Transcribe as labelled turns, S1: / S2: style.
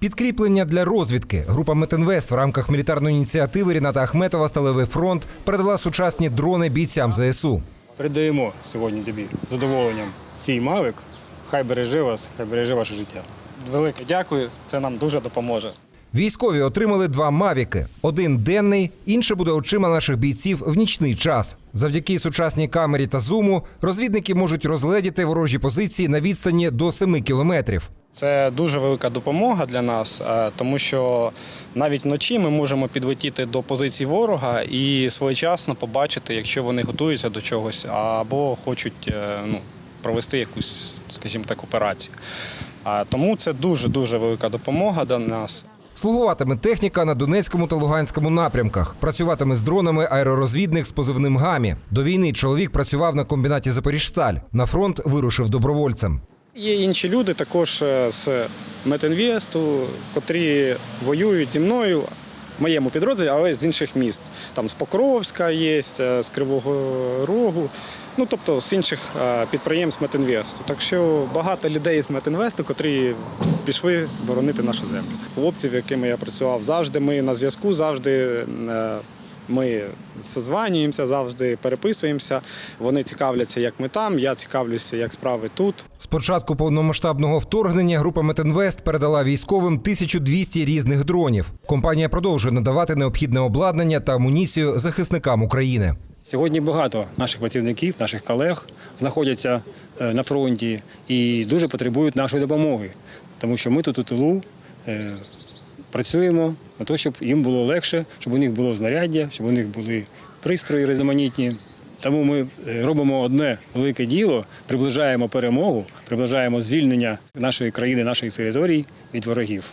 S1: Підкріплення для розвідки. Група Метинвест в рамках мілітарної ініціативи Ріната Ахметова Сталевий фронт передала сучасні дрони бійцям ЗСУ.
S2: Передаємо сьогодні тобі задоволенням цей мавик. Хай береже вас, хай береже ваше життя. Велике дякую, це нам дуже допоможе.
S1: Військові отримали два мавіки: один денний, інший буде очима наших бійців в нічний час. Завдяки сучасній камері та зуму розвідники можуть розгледіти ворожі позиції на відстані до 7 кілометрів.
S2: Це дуже велика допомога для нас, е, тому що навіть вночі ми можемо підлетіти до позицій ворога і своєчасно побачити, якщо вони готуються до чогось або хочуть е, ну, провести якусь, скажімо так, операцію. Тому це дуже дуже велика допомога для нас.
S1: Слугуватиме техніка на Донецькому та Луганському напрямках. Працюватиме з дронами аеророзвідник з позивним гамі. До війни чоловік працював на комбінаті Запоріжсталь. На фронт вирушив добровольцем.
S2: Є інші люди також е, з Метинвесту, котрі воюють зі мною в моєму підрозділі, але з інших міст. Там з Покровська є, е, з Кривого Рогу, ну тобто з інших е, підприємств Метинвесту. Так що багато людей з Метинвесту, котрі пішли боронити нашу землю. Хлопців, якими я працював, завжди ми на зв'язку, завжди. Ми созванюємося, завжди переписуємося. Вони цікавляться, як ми там. Я цікавлюся, як справи тут.
S1: З початку повномасштабного вторгнення група Метинвест передала військовим 1200 різних дронів. Компанія продовжує надавати необхідне обладнання та амуніцію захисникам України.
S3: Сьогодні багато наших працівників, наших колег знаходяться е, на фронті і дуже потребують нашої допомоги, тому що ми тут у тилу е, працюємо на те, щоб їм було легше, щоб у них було знаряддя, щоб у них були пристрої різноманітні. Тому ми е, робимо одне велике діло, приближаємо перемогу, приближаємо звільнення нашої країни, нашої території від ворогів.